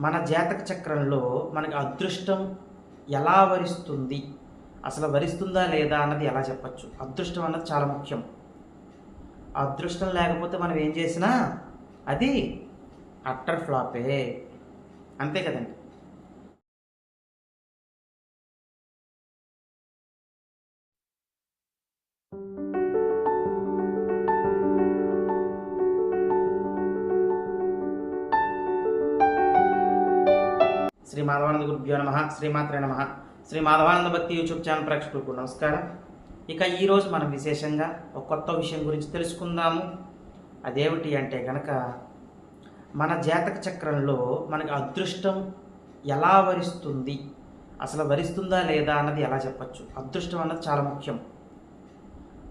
మన జాతక చక్రంలో మనకి అదృష్టం ఎలా వరిస్తుంది? అసలు వరిస్తుందా లేదా అన్నది ఎలా చెప్పచ్చు? అదృష్టం అన్నది చాలా ముఖ్యం. అదృష్టం లేకపోతే మనం ఏం చేసినా అది అట్టర్ ఫ్లాపే. అంతే కదండి. శ్రీ మాధవానంద గురుభ్యో నమ శ్రీమాత్రే నమ. శ్రీ మాధవానంద భక్తి యూట్యూబ్ ఛానల్ ప్రేక్షకులకు నమస్కారం. ఇక ఈరోజు మనం విశేషంగా ఒక కొత్త విషయం గురించి తెలుసుకుందాము. అదేమిటి అంటే కనుక మన జాతక చక్రంలో మనకి అదృష్టం ఎలా వరిస్తుంది? అసలు వరిస్తుందా లేదా అన్నది ఎలా చెప్పచ్చు? అదృష్టం అన్నది చాలా ముఖ్యం.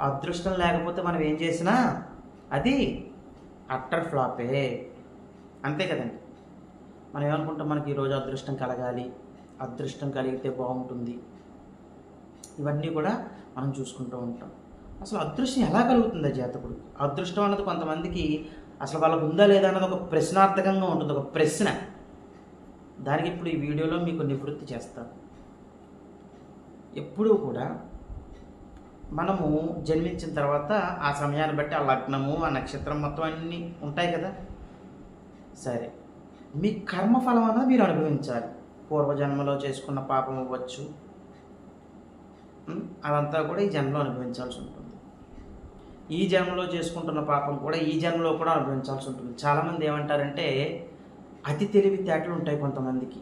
అదృష్టం లేకపోతే మనం ఏం చేసినా అది అట్టర్ ఫ్లాపే. అంతే కదండి. మనం ఏమనుకుంటాం? మనకి ఈరోజు అదృష్టం కలగాలి. అదృష్టం కలిగితే బాగుంటుంది. ఇవన్నీ కూడా మనం చూసుకుంటూ ఉంటాం. అసలు అదృష్టం ఎలా కలుగుతుంది జాతకుడు? అదృష్టం అన్నది కొంతమందికి అసలు వాళ్ళకు ఉందా లేదా అన్నది ఒక ప్రశ్నార్థకంగా ఉంటుంది. ఒక ప్రశ్న. దానికి ఇప్పుడు ఈ వీడియోలో మీకు నివృత్తి చేస్తాను. ఎప్పుడూ కూడా మనము జన్మించిన తర్వాత ఆ సమయాన్ని బట్టి ఆ లగ్నము ఆ నక్షత్రం మొత్తం అన్నీ ఉంటాయి కదా? సరే. మీ కర్మఫలం అన్నది మీరు అనుభవించాలి. పూర్వజన్మలో చేసుకున్న పాపం అవ్వచ్చు. అదంతా కూడా ఈ జన్మలో అనుభవించాల్సి ఉంటుంది. ఈ జన్మలో చేసుకుంటున్న పాపం కూడా ఈ జన్మలో కూడా అనుభవించాల్సి ఉంటుంది. చాలామంది ఏమంటారంటే అతి తెలివితేటలు ఉంటాయి కొంతమందికి.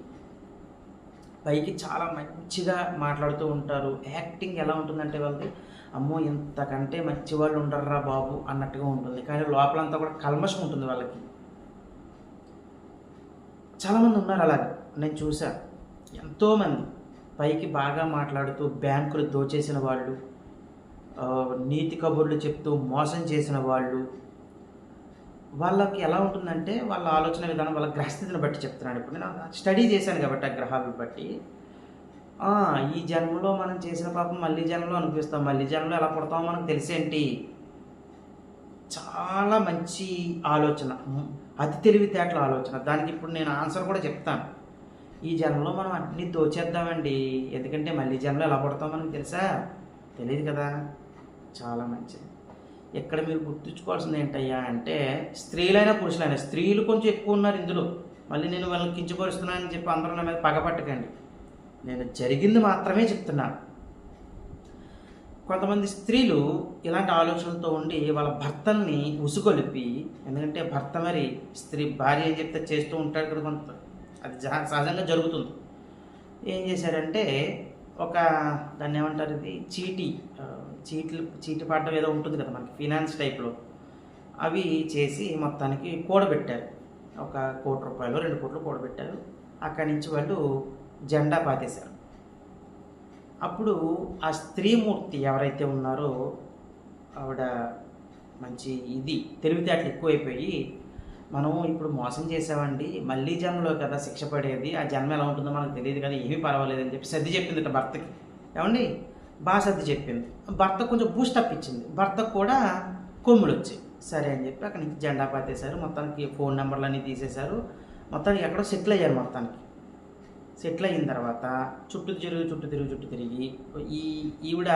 పైకి చాలా మంచిగా మాట్లాడుతూ ఉంటారు. యాక్టింగ్ ఎలా ఉంటుందంటే వాళ్ళది అమ్మో ఇంతకంటే మంచి వాళ్ళు ఉండర్రా బాబు అన్నట్టుగా ఉంటుంది. కానీ లోపలంతా కూడా కల్మషం ఉంటుంది వాళ్ళకి. చాలామంది ఉన్నారు అలాగే. నేను చూశాను ఎంతోమంది. పైకి బాగా మాట్లాడుతూ బ్యాంకులు దోచేసిన వాళ్ళు నీతి కబుర్లు చెప్తూ మోసం చేసిన వాళ్ళు. వాళ్ళకి ఎలా ఉంటుందంటే వాళ్ళ ఆలోచన విధానం వాళ్ళ గ్రహస్థితిని బట్టి చెప్తున్నాను ఇప్పుడు నేను స్టడీ చేశాను కాబట్టి ఆ గ్రహాలను బట్టి. ఈ జన్మలో మనం చేసిన పాపం మళ్ళీ జన్మలో అనిపిస్తాం. మళ్ళీ జన్మలో ఎలా పుడతామో మనకు తెలిసేంటి? చాలా మంచి ఆలోచన అతి తెలివితేటల ఆలోచన. దానికి ఇప్పుడు నేను ఆన్సర్ కూడా చెప్తాను. ఈ జన్మలో మనం అన్ని దోచేద్దామండి. ఎందుకంటే మళ్ళీ జన్మలో ఎలా పడతాం మనకు తెలుసా? తెలియదు కదా. చాలా మంచిది. ఇక్కడ మీరు గుర్తుంచుకోవాల్సింది ఏంటయ్యా అంటే స్త్రీలైనా పురుషులైనా స్త్రీలు కొంచెం ఎక్కువ ఉన్నారు ఇందులో. మళ్ళీ నేను వాళ్ళని కించపరుస్తున్నానని చెప్పి అందరూ నా మీద పగపట్టకండి నేను జరిగింది మాత్రమే చెప్తున్నాను. కొంతమంది స్త్రీలు ఇలాంటి ఆలోచనలతో ఉండి వాళ్ళ భర్తల్ని ఉసుగొలిపి ఎందుకంటే భర్త మరి స్త్రీ భార్య అని చెప్తే చేస్తూ ఉంటాడు కదా కొంత అది సహజంగా జరుగుతుంది. ఏం చేశారంటే ఒక దాన్ని ఏమంటారు ఇది? చీటీ చీట్లు చీటి పడడం ఏదో ఉంటుంది కదా మనకి ఫినాన్స్ టైప్లో. అవి చేసి మొత్తానికి కూడబెట్టారు. ఒక కోటి రూపాయలు రెండు కోట్లు కూడబెట్టారు. అక్కడి నుంచి వాళ్ళు జెండా పాతేశారు. అప్పుడు ఆ స్త్రీమూర్తి ఎవరైతే ఉన్నారో ఆవిడ మంచి ఇది తెలివితేటలు ఎక్కువైపోయి మనం ఇప్పుడు మోసం చేసామండి మళ్ళీ జన్మలో కదా శిక్ష పడేది ఆ జన్మ ఎలా ఉంటుందో మనకు తెలియదు కదా ఏమీ పర్వాలేదు అని చెప్పి సర్ది చెప్పింది భర్తకి. ఏమండి? బాగా సర్ది చెప్పింది. భర్త కొంచెం బూస్టప్ ఇచ్చింది. భర్తకు కూడా కొమ్ములు వచ్చాయి సరే అని చెప్పి అక్కడి నుంచి జెండా పాతేశారు. మొత్తానికి ఫోన్ నెంబర్లు అన్నీ తీసేశారు. మొత్తానికి ఎక్కడో సెటిల్ అయ్యారు మొత్తానికి. సెటిల్ అయిన తర్వాత చుట్టూ తిరిగి చుట్టూ తిరిగి చుట్టూ తిరిగి ఈ ఈవిడ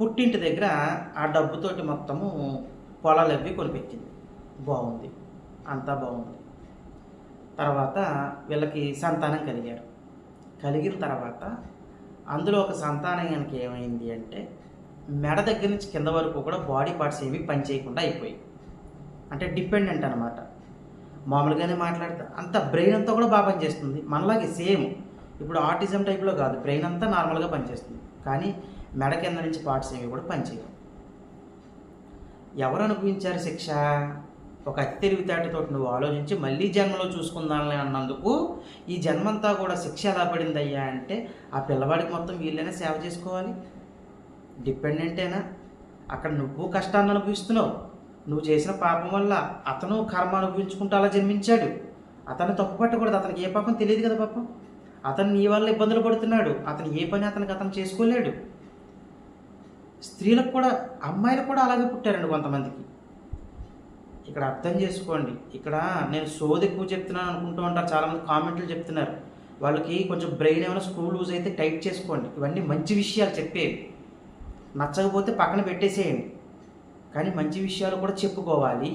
పుట్టింటి దగ్గర ఆ డబ్బుతోటి మొత్తము పొలాలు అవి కొనిపెట్టింది. బాగుంది. అంతా బాగుంది. తర్వాత వీళ్ళకి సంతానం కలిగారు. కలిగిన తర్వాత అందులో ఒక సంతానానికి ఏమైంది అంటే మెడ దగ్గర నుంచి కింద వరకు కూడా బాడీ పార్ట్స్ ఏమీ పనిచేయకుండా అయిపోయాయి. అంటే డిపెండెంట్ అనమాట మామూలుగానే మాట్లాడతారు అంత బ్రెయిన్ అంతా కూడా బాగా పనిచేస్తుంది. మనలాగే సేమ్ ఇప్పుడు ఆటిజం టైప్లో కాదు. బ్రెయిన్ అంతా నార్మల్గా పనిచేస్తుంది. కానీ మెడ కింద నుంచి పార్ట్స్ ఏమి కూడా పనిచేయవు. ఎవరు అనుభవించారు శిక్ష? ఒక అతి నువ్వు ఆలోచించి మళ్ళీ జన్మలో చూసుకుందాంలే అన్నందుకు ఈ జన్మంతా కూడా శిక్ష ఎలా పడిందయ్యా అంటే ఆ పిల్లవాడికి మొత్తం వీళ్ళైనా సేవ చేసుకోవాలి. డిపెండెంటేనా అక్కడ నువ్వు కష్టాన్ని అనుభవిస్తున్నావు. నువ్వు చేసిన పాపం వల్ల అతను కర్మ అనుభవించుకుంటూ అలా జన్మించాడు. అతను తప్పు పట్టకూడదు. అతనికి ఏ పాపం తెలియదు కదా పాపం. అతను నీ వల్ల ఇబ్బందులు పడుతున్నాడు. అతను ఏ పని అతనికి అతను చేసుకోలేడు. స్త్రీలకు కూడా అమ్మాయిలకు కూడా అలాగే పుట్టారండి కొంతమందికి. ఇక్కడ అర్థం చేసుకోండి. ఇక్కడ నేను సోది ఎక్కువ చెప్తున్నాను అనుకుంటూ ఉంటారు. చాలామంది కామెంట్లు చెప్తున్నారు. వాళ్ళకి కొంచెం బ్రెయిన్ ఏమైనా స్క్రూ లూజ్ అయితే టైట్ చేసుకోండి. ఇవన్నీ మంచి విషయాలు చెప్పేవి. నచ్చకపోతే పక్కన పెట్టేసేయండి. కానీ మంచి విషయాలు కూడా చెప్పుకోవాలి.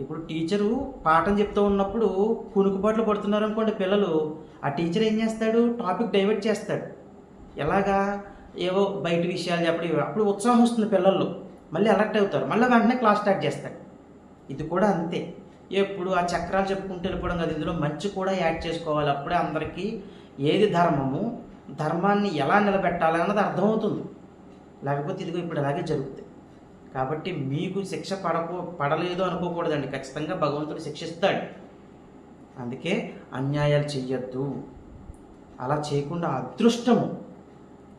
ఇప్పుడు టీచరు పాఠం చెప్తూ ఉన్నప్పుడు కునుకుబాట్లు పడుతున్నారు అనుకోండి పిల్లలు. ఆ టీచర్ ఏం చేస్తాడు? టాపిక్ డైవర్ట్ చేస్తాడు. ఎలాగా? ఏవో బయట విషయాలు చెప్పడం అప్పుడు ఉత్సాహం వస్తుంది పిల్లల్లో. మళ్ళీ అలర్ట్ అవుతారు. మళ్ళీ వెంటనే క్లాస్ స్టార్ట్ చేస్తాడు ఇది కూడా అంతే. ఎప్పుడు ఆ చక్రాలు చెప్పుకుంటూ వెళ్ళిపోవడం కదా. ఇందులో మంచి కూడా యాడ్ చేసుకోవాలి. అప్పుడే అందరికీ ఏది ధర్మము ధర్మాన్ని ఎలా నిలబెట్టాలి అన్నది అర్థమవుతుంది. లేకపోతే ఇదిగో ఇప్పుడు అలాగే జరుగుతాయి. కాబట్టి మీకు శిక్ష పడకో పడలేదు అనుకోకూడదండి. ఖచ్చితంగా భగవంతుడు శిక్షిస్తాడు. అందుకే అన్యాయాలు చెయ్యొద్దు. అలా చేయకుండా అదృష్టము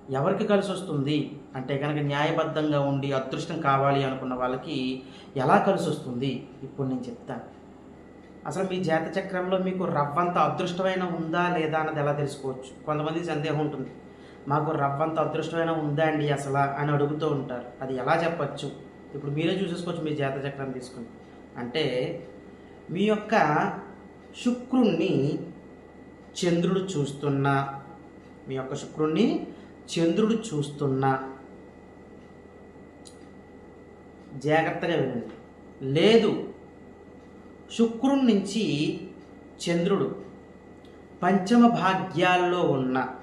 ఎవరికి కలిసి వస్తుంది? అంటే కనుక న్యాయబద్ధంగా ఉండి అదృష్టం కావాలి అనుకున్న వాళ్ళకి ఎలా కలిసి వస్తుంది? ఇప్పుడు నేను చెప్తాను. అసలు మీ జాతచక్రంలో మీకు రవ్వంత అదృష్టమైన ఉందా లేదా అన్నది ఎలా తెలుసుకోవచ్చు? కొంతమంది సందేహం ఉంటుంది. మాకు రవ్వంత అదృష్టమైన ఉందా అండి అసలు అని అడుగుతూ ఉంటారు. అది ఎలా చెప్పచ్చు? ఇప్పుడు మీరే చూసేసుకోవచ్చు మీ జాత చక్రం తీసుకుని. అంటే మీ యొక్క శుక్రుణ్ణి చంద్రుడు చూస్తున్నా. మీ యొక్క శుక్రుణ్ణి చంద్రుడు చూస్తున్నా. జాగ్రత్తగా వినండి. లేదు శుక్రుడి నుంచి చంద్రుడు పంచమ భాగ్యాల్లో ఉన్న.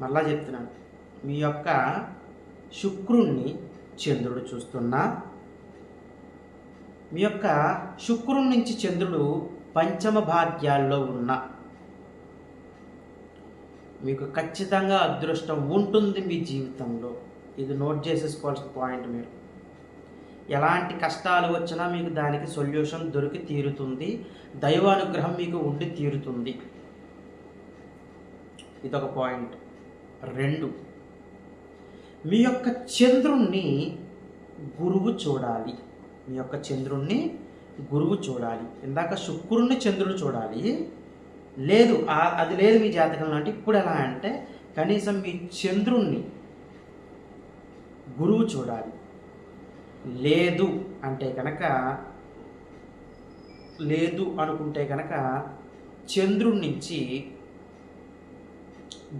మళ్ళా చెప్తున్నాను. మీ యొక్క శుక్రుణ్ణి చంద్రుడు చూస్తున్నా. మీ యొక్క శుక్రుడి నుంచి చంద్రుడు పంచమ భాగ్యాల్లో ఉన్న. మీకు ఖచ్చితంగా అదృష్టం ఉంటుంది మీ జీవితంలో. ఇది నోట్ చేసేసుకోవాల్సిన పాయింట్ మీరు. ఎలాంటి కష్టాలు వచ్చినా మీకు దానికి సొల్యూషన్ దొరికి తీరుతుంది. దైవానుగ్రహం మీకు ఉండి తీరుతుంది. ఇదొక పాయింట్. రెండు. మీ యొక్క చంద్రుణ్ణి గురువు చూడాలి. మీ యొక్క చంద్రుణ్ణి గురువు చూడాలి. ఇందాక శుక్రుణ్ణి చంద్రుడు చూడాలి. లేదు అది లేదు మీ జాతకంలో అంటే ఇప్పుడు ఎలా అంటే కనీసం మీ చంద్రుణ్ణి గురువు చూడాలి. లేదు అంటే కనుక లేదు అనుకుంటే కనుక చంద్రుడి నుంచి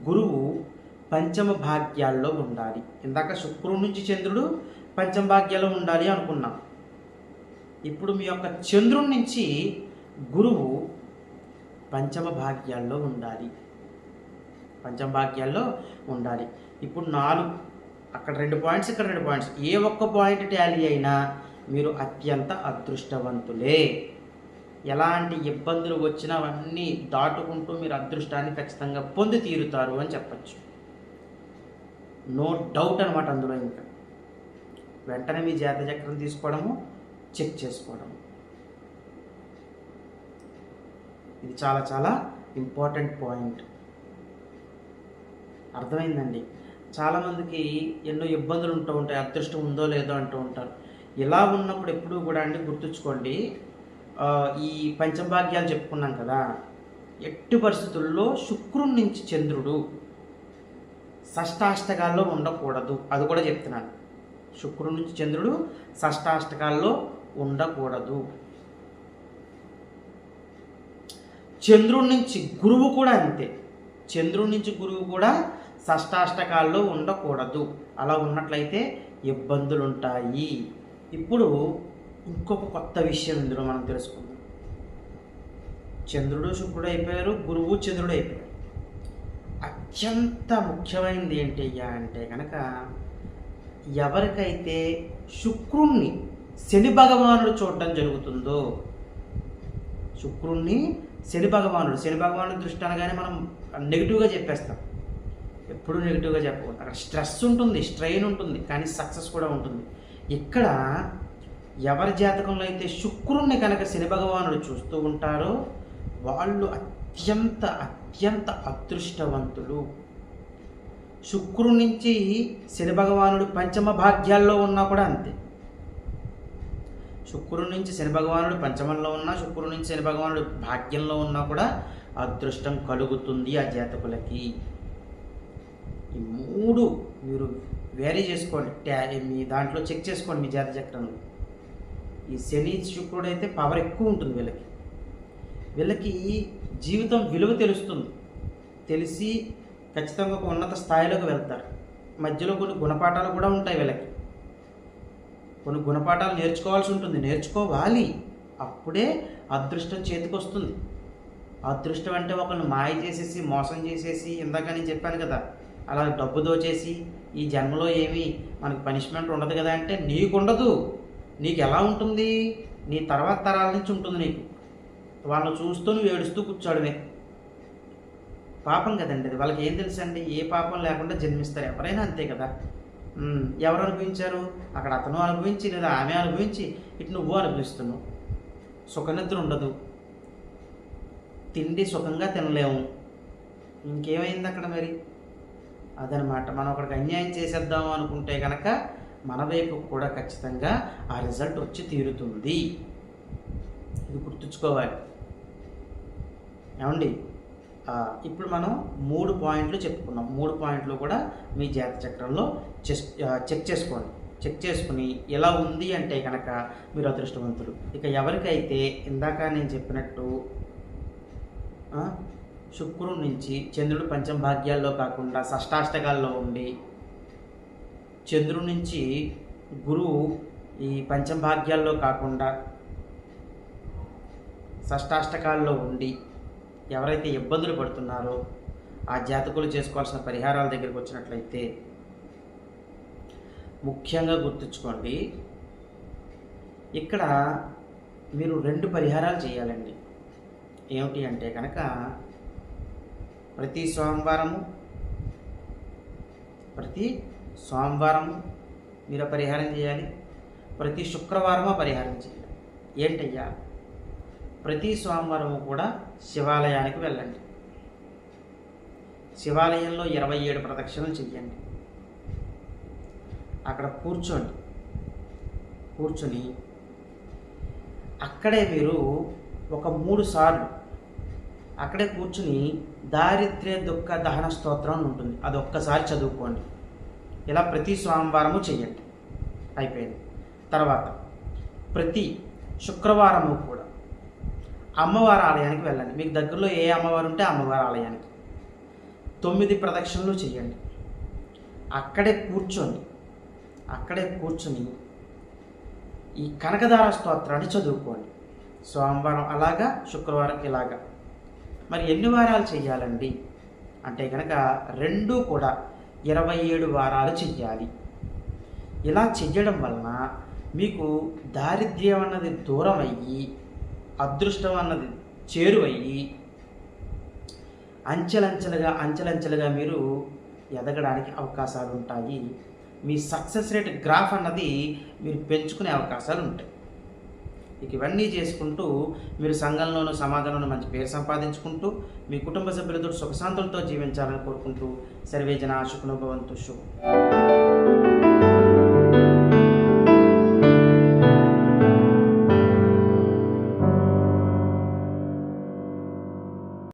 గురువు పంచమ భాగ్యాల్లో ఉండాలి. ఇందాక శుక్రుడి నుంచి చంద్రుడు పంచమ భాగ్యాల్లో ఉండాలి అనుకున్నాం. ఇప్పుడు మీ యొక్క చంద్రుడి నుంచి గురువు పంచమ భాగ్యాల్లో ఉండాలి. పంచమ భాగ్యాల్లో ఉండాలి. ఇప్పుడు నాలుగు. అక్కడ రెండు పాయింట్స్ ఇక్కడ రెండు పాయింట్స్. ఏ ఒక్క పాయింట్ ట్యాలీ అయినా మీరు అత్యంత అదృష్టవంతులే. ఎలాంటి ఇబ్బందులు వచ్చినా అవన్నీ దాటుకుంటూ మీరు అదృష్టాన్ని ఖచ్చితంగా పొంది తీరుతారు అని చెప్పచ్చు. నో డౌట్ అనమాట అందులో ఇంకా. వెంటనే మీ జాత చక్రం తీసుకోవడము చెక్ చేసుకోవడము. ఇది చాలా చాలా ఇంపార్టెంట్ పాయింట్. అర్థమైందండి? చాలామందికి ఎన్నో ఇబ్బందులు ఉంటూ ఉంటాయి అదృష్టం ఉందో లేదో అంటూ ఉంటారు. ఇలా ఉన్నప్పుడు ఎప్పుడూ కూడా అండి గుర్తుంచుకోండి ఈ పంచభాగ్యాలు చెప్పుకున్నాం కదా ఎట్టి పరిస్థితుల్లో శుక్రుడి నుంచి చంద్రుడు షష్టాష్టకాల్లో ఉండకూడదు. అది కూడా చెప్తున్నాను. శుక్రుడు నుంచి చంద్రుడు షష్టాష్టకాల్లో ఉండకూడదు. చంద్రుడి నుంచి గురువు కూడా అంతే. చంద్రుడి నుంచి గురువు కూడా షష్టాష్టకాల్లో ఉండకూడదు. అలా ఉన్నట్లయితే ఇబ్బందులు ఉంటాయి ఇప్పుడు ఇంకొక కొత్త విషయం ఇందులో మనం తెలుసుకుందాం. చంద్రుడు శుక్రుడు అయిపోయారు గురువు చంద్రుడు అయిపోయారు. అత్యంత ముఖ్యమైనది ఏంటి అయ్యా అంటే కనుక ఎవరికైతే శుక్రుణ్ణి శని భగవానుడు చూడటం జరుగుతుందో శుక్రుణ్ణి శని భగవానుడు శని భగవానుడు దృష్టి అనగానే మనం నెగిటివ్గా చెప్పేస్తాం. ఎప్పుడు నెగిటివ్గా చెప్పకూడదు. అక్కడ స్ట్రెస్ ఉంటుంది స్ట్రెయిన్ ఉంటుంది కానీ సక్సెస్ కూడా ఉంటుంది. ఇక్కడ ఎవరి జాతకంలో అయితే శుక్రుణ్ణి కనుక శని భగవానుడు చూస్తూ ఉంటారో వాళ్ళు అత్యంత అత్యంత అదృష్టవంతులు శుక్రుడి నుంచి శని భగవానుడు పంచమ భాగ్యాల్లో ఉన్నా కూడా అంతే. శుక్రుడి నుంచి శని భగవానుడు పంచమంలో ఉన్నా శుక్రుడి నుంచి శని భగవానుడు భాగ్యంలో ఉన్నా కూడా అదృష్టం కలుగుతుంది ఆ జాతకులకి. ఈ మూడు మీరు వేరీ చేసుకోండి. ట్యా మీ దాంట్లో చెక్ చేసుకోండి మీ జాత చక్రంలో. ఈ శని శుక్రుడు అయితే పవర్ ఎక్కువ ఉంటుంది వీళ్ళకి. వీళ్ళకి జీవితం విలువ తెలుస్తుంది. తెలిసి ఖచ్చితంగా ఒక ఉన్నత స్థాయిలోకి వెళ్తారు. మధ్యలో కొన్ని గుణపాఠాలు కూడా ఉంటాయి వీళ్ళకి. కొన్ని గుణపాఠాలు నేర్చుకోవాల్సి ఉంటుంది. నేర్చుకోవాలి. అప్పుడే అదృష్టం చేతికి వస్తుంది. అదృష్టం అంటే ఒకరిని మాయ చేసేసి మోసం చేసేసి ఇందాక నేను చెప్పాను కదా అలా డబ్బు దోచేసి ఈ జన్మలో ఏమి మనకు పనిష్మెంట్ ఉండదు కదా అంటే నీకు ఉండదు నీకు ఎలా ఉంటుంది? నీ తర్వాత తరాల నుంచి ఉంటుంది నీకు. వాళ్ళని చూస్తూ నువ్వు ఏడుస్తూ కూర్చోడమే. పాపం కదండి అది. వాళ్ళకి ఏం తెలుసండి? ఏ పాపం లేకుండా జన్మిస్తారు. ఎవరైనా అంతే కదా. ఎవరు అనుభవించారు? అక్కడ అతను అనుభవించి లేదా ఆమె అనుభవించి ఇటు నువ్వు అనుభవిస్తున్నావు. సుఖనిద్ర ఉండదు. తిండి సుఖంగా తినలేము. ఇంకేమైంది అక్కడ మరి? అదనమాట. మనం ఒకడికి అన్యాయం చేసేద్దాము అనుకుంటే కనుక మన వైపు కూడా ఖచ్చితంగా ఆ రిజల్ట్ వచ్చి తీరుతుంది. ఇది గుర్తుంచుకోవాలి. ఏమండి? ఇప్పుడు మనం మూడు పాయింట్లు చెప్పుకున్నాం. మూడు పాయింట్లు కూడా మీ జాత చక్రంలో చెస్ చెక్ చేసుకోండి. చెక్ చేసుకుని ఎలా ఉంది అంటే కనుక మీరు అదృష్టవంతులు. ఇక ఎవరికైతే ఇందాక నేను చెప్పినట్టు శుక్రుడు శుక్రుడి నుంచి చంద్రుడు పంచమ భాగ్యాల్లో కాకుండా షష్టాష్టకాల్లో ఉండి చంద్రుడి నుంచి గురువు ఈ పంచమ భాగ్యాల్లో కాకుండా షష్టాష్టకాల్లో ఉండి ఎవరైతే ఇబ్బందులు పడుతున్నారో ఆ జాతకులు చేసుకోవాల్సిన పరిహారాల దగ్గరికి వచ్చినట్లయితే ముఖ్యంగా గుర్తుంచుకోండి ఇక్కడ మీరు రెండు పరిహారాలు చేయాలండి. ఏమిటి అంటే కనుక ప్రతి సోమవారము ప్రతి సోమవారము మీరు పరిహారం చేయాలి ప్రతి శుక్రవారము పరిహారం చేయాలి. ఏంటయ్యా? ప్రతి సోమవారం కూడా శివాలయానికి వెళ్ళండి. శివాలయంలో ఇరవై ఏడు ప్రదక్షిణలు చెయ్యండి. అక్కడ కూర్చోండి. కూర్చొని అక్కడే మీరు ఒక మూడు సార్లు అక్కడే కూర్చుని దారిద్ర్య దుఃఖ దహన స్తోత్రం అని ఉంటుంది. అది ఒక్కసారి చదువుకోండి. ఇలా ప్రతి సోమవారము చెయ్యండి. అయిపోయింది. తర్వాత ప్రతి శుక్రవారము అమ్మవారి ఆలయానికి వెళ్ళండి. మీకు దగ్గరలో ఏ అమ్మవారు ఉంటే అమ్మవారి ఆలయానికి. తొమ్మిది ప్రదక్షిణలు చేయండి. అక్కడే కూర్చోండి. అక్కడే కూర్చొని ఈ కనకదార స్తోత్రాన్ని చదువుకోండి. సోమవారం అలాగా శుక్రవారం ఇలాగా. మరి ఎన్ని వారాలు చేయాలండి అంటే కనుక రెండు కూడా ఇరవై ఏడు వారాలు చెయ్యాలి. ఇలా చెయ్యడం వలన మీకు దారిద్ర్యం అన్నది దూరం అయ్యి అదృష్టం అన్నది చేరువయ్యి. అంచెలంచెలుగా అంచెలంచెలుగా మీరు ఎదగడానికి అవకాశాలు ఉంటాయి మీ సక్సెస్ రేట్ గ్రాఫ్ అన్నది మీరు పెంచుకునే అవకాశాలు ఉంటాయి ఇక ఇవన్నీ చేసుకుంటూ మీరు సంఘంలోనూ సమాజంలోనూ మంచి పేరు సంపాదించుకుంటూ మీ కుటుంబ సభ్యులతో సుఖశాంతులతో జీవించాలని కోరుకుంటూ సర్వేజన శుకునుభవంతు శుభం.